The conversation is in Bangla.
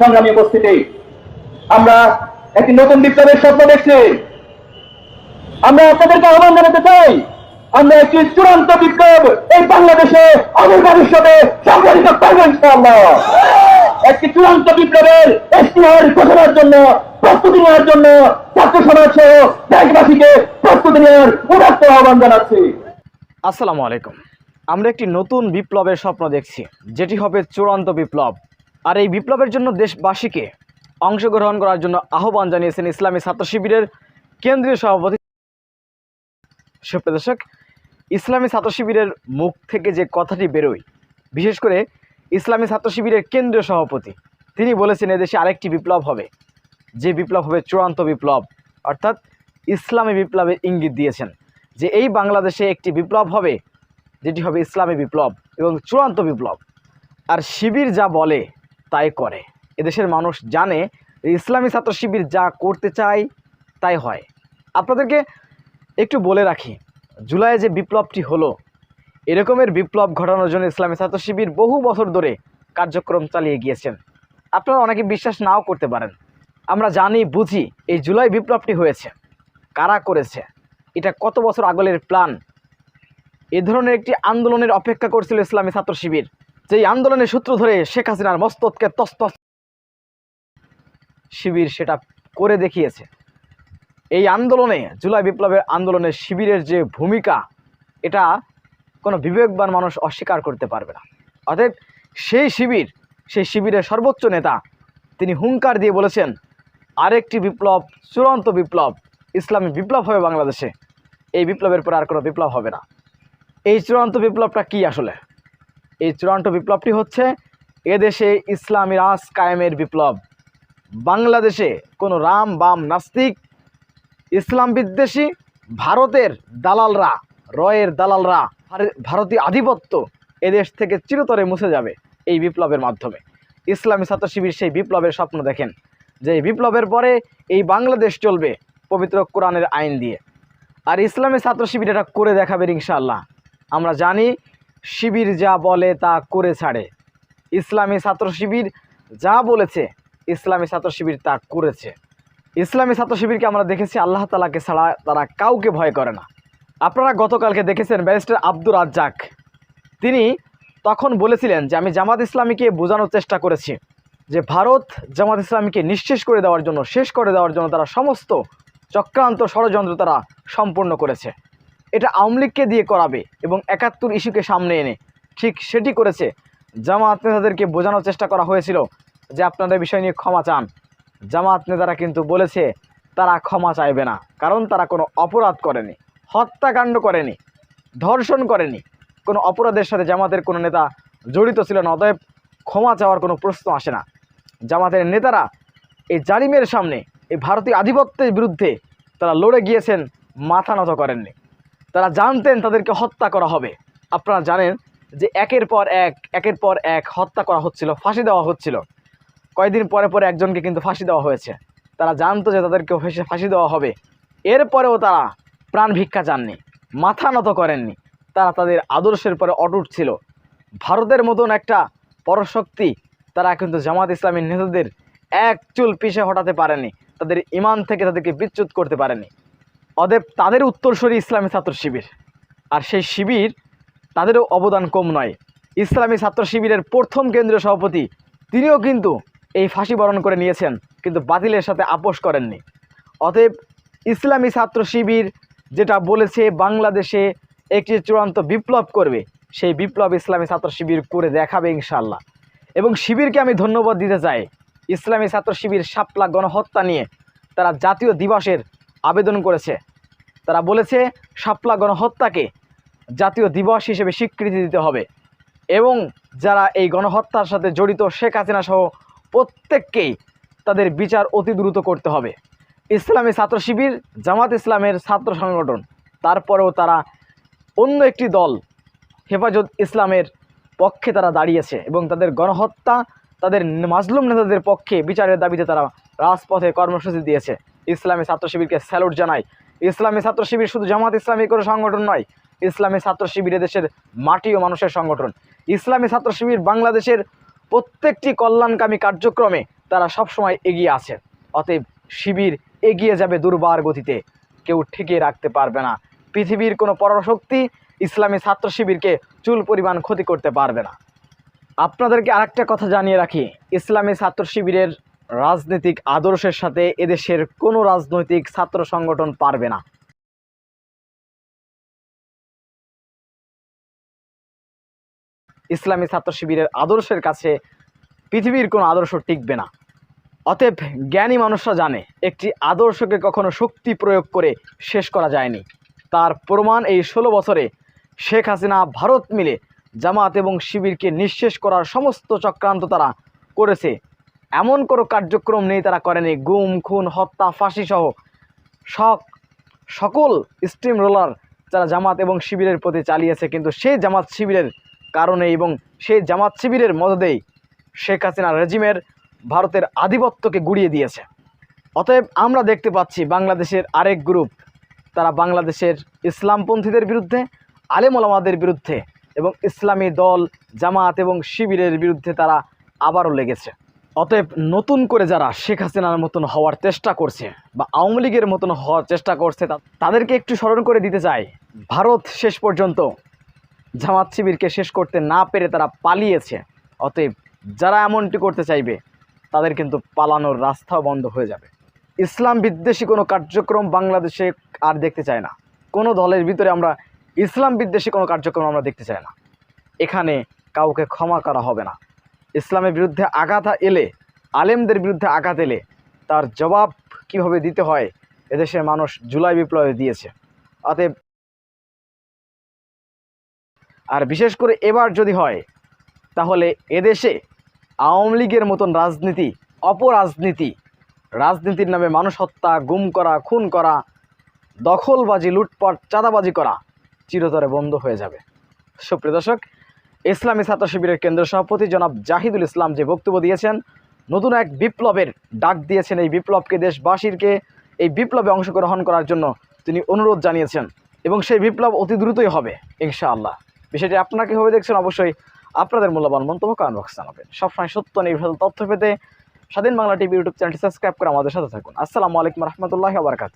সংগ্রামী উপস্থিতি। আমরা একটি নতুন বিপ্লবের স্বপ্ন দেখছি। আমরা আপনাদেরকে আহ্বান জানাতে চাই, আমরা একটি চূড়ান্ত বিপ্লব এই বাংলাদেশে আমাদের ভবিষ্যতে সংগঠিত করব ইনশাআল্লাহ। একটি চূড়ান্ত বিপ্লবের এসটিআর ঘোষণার জন্য, প্রস্তুতি নেওয়ার জন্য ছাত্র সমাজ সহ দেশবাসীকে প্রস্তুতি নেওয়ার উদাত্ত আহ্বান জানাচ্ছি। আসসালামু আলাইকুম। আমরা একটি নতুন বিপ্লবের স্বপ্ন দেখছি, যেটি হবে চূড়ান্ত বিপ্লব। আর এই বিপ্লবের জন্য দেশবাসীকে অংশগ্রহণ করার জন্য আহ্বান জানিয়েছেন ইসলামী ছাত্র শিবিরের কেন্দ্রীয় সভাপতি। সুপ্রদর্শক ইসলামী ছাত্র শিবিরের মুখ থেকে যে কথাটি বেরোয়, বিশেষ করে ইসলামী ছাত্র শিবিরের কেন্দ্রীয় সভাপতি, তিনি বলেছেন এদেশে আরেকটি বিপ্লব হবে। যে বিপ্লব হবে চূড়ান্ত বিপ্লব, অর্থাৎ ইসলামী বিপ্লবের ইঙ্গিত দিয়েছেন যে এই বাংলাদেশে একটি বিপ্লব হবে, যেটি হবে ইসলামী বিপ্লব এবং চূড়ান্ত বিপ্লব। আর শিবির যা বলে তাই করে। এদেশের মানুষ জানে ইসলামী ছাত্র শিবির যা করতে চায় তাই হয়। আপনাদেরকে একটু বলে রাখি জুলাইয়ে যে বিপ্লবটি হলো, এরকমের বিপ্লব ঘটানোর জন্য ইসলামী ছাত্র শিবির বহু বছর ধরে কার্যক্রম চালিয়ে গিয়েছেন। আপনারা অনেকে বিশ্বাস নাও করতে পারেন। আমরা জানি, বুঝি এই জুলাই বিপ্লবটি হয়েছে। কারা করেছে? এটা কত বছর আগলের প্ল্যান? এ ধরনের একটি আন্দোলনের অপেক্ষা করছিল ইসলামী ছাত্র শিবির। যেই আন্দোলনের সূত্র ধরে শেখ হাসিনার মস্তকে তস্তস শিবির সেটা করে দেখিয়েছে। এই আন্দোলনে, জুলাই বিপ্লবের আন্দোলনে শিবিরের যে ভূমিকা, এটা কোনো বিবেকবান মানুষ অস্বীকার করতে পারবে না। অতএব সেই শিবির, সেই শিবিরের সর্বোচ্চ নেতা, তিনি হুঙ্কার দিয়ে বলেছেন, আরেকটি বিপ্লব, চূড়ান্ত বিপ্লব, ইসলামী বিপ্লব হবে বাংলাদেশে। এই বিপ্লবের পর আর কোনো বিপ্লব হবে না। এই চূড়ান্ত বিপ্লবটা কি আসলে? এই চূড়ান্ত বিপ্লবটি হচ্ছে এদেশে ইসলামী রাজ কায়েমের বিপ্লব। বাংলাদেশে কোনো রাম বাম নাস্তিক, ইসলাম বিদ্বেষী, ভারতের দালালরা, রয়ের দালালরা, ভার- ভারতীয় আধিপত্য এদেশ থেকে চিরতরে মুছে যাবে এই বিপ্লবের মাধ্যমে। ইসলামী ছাত্র শিবির সেই বিপ্লবের স্বপ্ন দেখেন, যে বিপ্লবের পরে এই বাংলাদেশ চলবে পবিত্র কোরআনের আইন দিয়ে। আর ইসলামী ছাত্র শিবির এটা করে দেখাবে ইনশাআল্লাহ। আমরা জানি শিবির যা বলে তা করে ছাড়ে। ইসলামী ছাত্র শিবির যা বলেছে, ইসলামী ছাত্র শিবির তা করেছে। ইসলামী ছাত্র শিবিরকে আমরা দেখেছি, আল্লাহ তালাকে ছাড়া তারা কাউকে ভয় করে না। আপনারা গতকালকে দেখেছেন ব্যারিস্টার আব্দুর রাজ্জাক। তিনি তখন বলেছিলেন যে, আমি জামাত ইসলামীকে বোঝানোর চেষ্টা করেছি যে, ভারত জামাত ইসলামীকে নিঃশেষ করে দেওয়ার জন্য, শেষ করে দেওয়ার জন্য তারা সমস্ত চক্রান্ত ষড়যন্ত্র তারা সম্পূর্ণ করেছে। এটা আওয়ামী লীগকে দিয়ে করাবে এবং একাত্তর ইস্যুকে সামনে এনে ঠিক সেটি করেছে। জামাত নেতাদেরকে বোঝানোর চেষ্টা করা হয়েছিল যে আপনাদের বিষয় নিয়ে ক্ষমা চান। জামাত নেতারা কিন্তু বলেছে, তারা ক্ষমা চাইবে না, কারণ তারা কোনো অপরাধ করেনি, হত্যাকাণ্ড করেনি, ধর্ষণ করেনি। কোনো অপরাধের সাথে জামাতের কোনো নেতা জড়িত ছিল না, অতএব ক্ষমা চাওয়ার কোনো প্রশ্ন আসে না। জামাতের নেতারা এই জালিমের সামনে, এই ভারতীয় আধিপত্যের বিরুদ্ধে তারা লড়ে গিয়েছেন, মাথা নত করেননি। তারা জানতেন তাদেরকে হত্যা করা হবে। আপনারা জানেন যে একের পর এক, একের পর এক হত্যা করা হচ্ছিল, ফাঁসি দেওয়া হচ্ছিল। কয়েকদিন পরে পরে একজনকে কিন্তু ফাঁসি দেওয়া হয়েছে। তারা জানতো যে তাদেরকে ফাঁসি ফাঁসি দেওয়া হবে। এরপরেও তারা প্রাণ ভিক্ষা চাননি, মাথা নত করেননি। তারা তাদের আদর্শের পরে অটুট ছিল। ভারতের মতন একটা পরশক্তি তারা কিন্তু জামাত ইসলামী নেতাদের এক চুল পিছে হটাতে পারেনি। তাদের ইমান থেকে তাদেরকে বিচ্যুত করতে পারেনি। অতএব তাদের উত্তরসূরি ইসলামী ছাত্র শিবির। আর সেই শিবির তাদেরও অবদান কম নয়। ইসলামী ছাত্র শিবিরের প্রথম কেন্দ্রীয় সভাপতি তিনিও কিন্তু এই ফাঁসি বরণ করে নিয়েছেন, কিন্তু বাতিলের সাথে আপোষ করেননি। অতএব ইসলামী ছাত্র শিবির যেটা বলেছে, বাংলাদেশে একটি চূড়ান্ত বিপ্লব করবে, সেই বিপ্লব ইসলামী ছাত্র শিবির করে দেখাবে ইনশাল্লাহ এবং শিবিরকে আমি ধন্যবাদ দিতে চাই। ইসলামী ছাত্র শিবির সাপলা গণহত্যা নিয়ে তারা জাতীয় দিবসের আবেদন করেছে। তারা বলেছে, শাপলা গণহত্যাকে জাতীয় দিবস হিসেবে স্বীকৃতি দিতে হবে এবং যারা এই গণহত্যার সাথে জড়িত, শেখ হাসিনা সহ প্রত্যেককেই তাদের বিচার অতি দ্রুত করতে হবে। ইসলামী ছাত্র শিবির, জামাত ইসলামের ছাত্র সংগঠন, তারপরেও তারা অন্য একটি দল, হেফাজত ইসলামের পক্ষে তারা দাঁড়িয়েছে এবং তাদের গণহত্যা, তাদের মাজলুম নেতাদের পক্ষে বিচারের দাবিতে তারা রাজপথে কর্মসূচি দিয়েছে। ইসলামী ছাত্র শিবিরকে স্যালুট জানাই ইসলামী ছাত্র শিবির শুধু জামাত ইসলামী কোনো সংগঠন নয়, ইসলামী ছাত্র শিবির দেশের মাটি ও মানুষের সংগঠন। ইসলামী ছাত্র শিবির বাংলাদেশের প্রত্যেকটি কল্যাণকামী কার্যক্রমে তারা সবসময় এগিয়ে আছে। অতএব শিবির এগিয়ে যাবে দুর্বার গতিতে। কেউ ঠেকিয়ে রাখতে পারবে না। পৃথিবীর কোনো পরাশক্তি ইসলামী ছাত্র শিবিরকে চুল পরিমাণ ক্ষতি করতে পারবে না। আপনাদেরকে আরেকটা কথা জানিয়ে রাখি। ইসলামী ছাত্র শিবিরের রাজনৈতিক আদর্শের সাথে এদেশের কোনো রাজনৈতিক ছাত্র সংগঠন পারবে না। ইসলামী ছাত্র শিবিরের আদর্শের কাছে পৃথিবীর কোনো আদর্শ টিকবে না। অতএব জ্ঞানী মানুষরা জানে, একটি আদর্শকে কখনো শক্তি প্রয়োগ করে শেষ করা যায়নি। তার প্রমাণ এই ষোলো বছরে শেখ হাসিনা, ভারত মিলে জামাত এবং শিবিরকে নিঃশেষ করার সমস্ত চক্রান্ত তারা করেছে। এমন কোনো কার্যক্রম নেই তারা করেনি। গুম, খুন, হত্যা ফাঁসি সহ সব সকল স্টিম রোলার যারা জামাত এবং শিবিরের প্রতি চালিয়েছে, কিন্তু সেই জামাত শিবিরের কারণে এবং সেই জামাত শিবিরের মদদেই শেখ হাসিনা রেজিমের ভারতের আধিপত্যকে গুড়িয়ে দিয়েছে। অতএব আমরা দেখতে পাচ্ছি বাংলাদেশের আরেক গ্রুপ, তারা বাংলাদেশের ইসলামপন্থীদের বিরুদ্ধে আলেমোলামাদের বিরুদ্ধে এবং ইসলামী দল, জামাত এবং শিবিরের বিরুদ্ধে তারা আবারও লেগেছে। অতএব নতুন করে যারা শেখ হাসিনার মতন হওয়ার চেষ্টা করছে বা আওয়ামী লীগের মতন হওয়ার চেষ্টা করছে তাদেরকে একটু স্মরণ করে দিতে চাই। ভারত শেষ পর্যন্ত জামাত শিবিরকে শেষ করতে না পেরে তারা পালিয়েছে। অতএব যারা এমনটি করতে চাইবে, তাদের কিন্তু পালানোর রাস্তাও বন্ধ হয়ে যাবে। ইসলাম বিদ্বেষী কোনো কার্যক্রম বাংলাদেশে আর দেখতে চায় না। কোনো দলের ভিতরে আমরা ইসলাম বিদ্বেষী কোনো কার্যক্রম আমরা দেখতে চাই না। এখানে কাউকে ক্ষমা করা হবে না। ইসলামের বিরুদ্ধে আঘাত এলে, আলেমদের বিরুদ্ধে আঘাত এলে তার জবাব কীভাবে দিতে হয়, এদেশের মানুষ জুলাই বিপ্লবে দিয়েছে। অতএব আর বিশেষ করে এবার যদি হয়, তাহলে এদেশে আওয়ামী লীগের মতন রাজনীতি, অপরাজনীতি, রাজনীতির নামে মানুষ হত্যা, গুম করা, খুন করা, দখলবাজি, লুটপাট, চাঁদাবাজি করা চিরতরে বন্ধ হয়ে যাবে। সুপ্রিয় দর্শক ইসলামী ছাত্র শিবিরের কেন্দ্র সভাপতি জনাব জাহিদুল ইসলাম যে বক্তব্য দিয়েছেন, নতুন এক বিপ্লবের ডাক দিয়েছেন এই বিপ্লবকে দেশবাসীরকে এই বিপ্লবে অংশগ্রহণ করার জন্য তিনি অনুরোধ জানিয়েছেন এবং সেই বিপ্লব অতি দ্রুতই হবে, ইনশাআল্লাহ। বিষয়টি আপনারা কীভাবে দেখছেন অবশ্যই আপনাদের মূল্যবান মন্তব্য কমেন্ট বক্সে জানাবেন। সবসময় সত্য নির্ভর তথ্য পেতে স্বাধীন বাংলা টিভি ইউটিউব চ্যানেলটি সাবস্ক্রাইব করে আমাদের সাথে থাকুন। আসসালামু আলাইকুম রহমতুল্লাহ বারকাত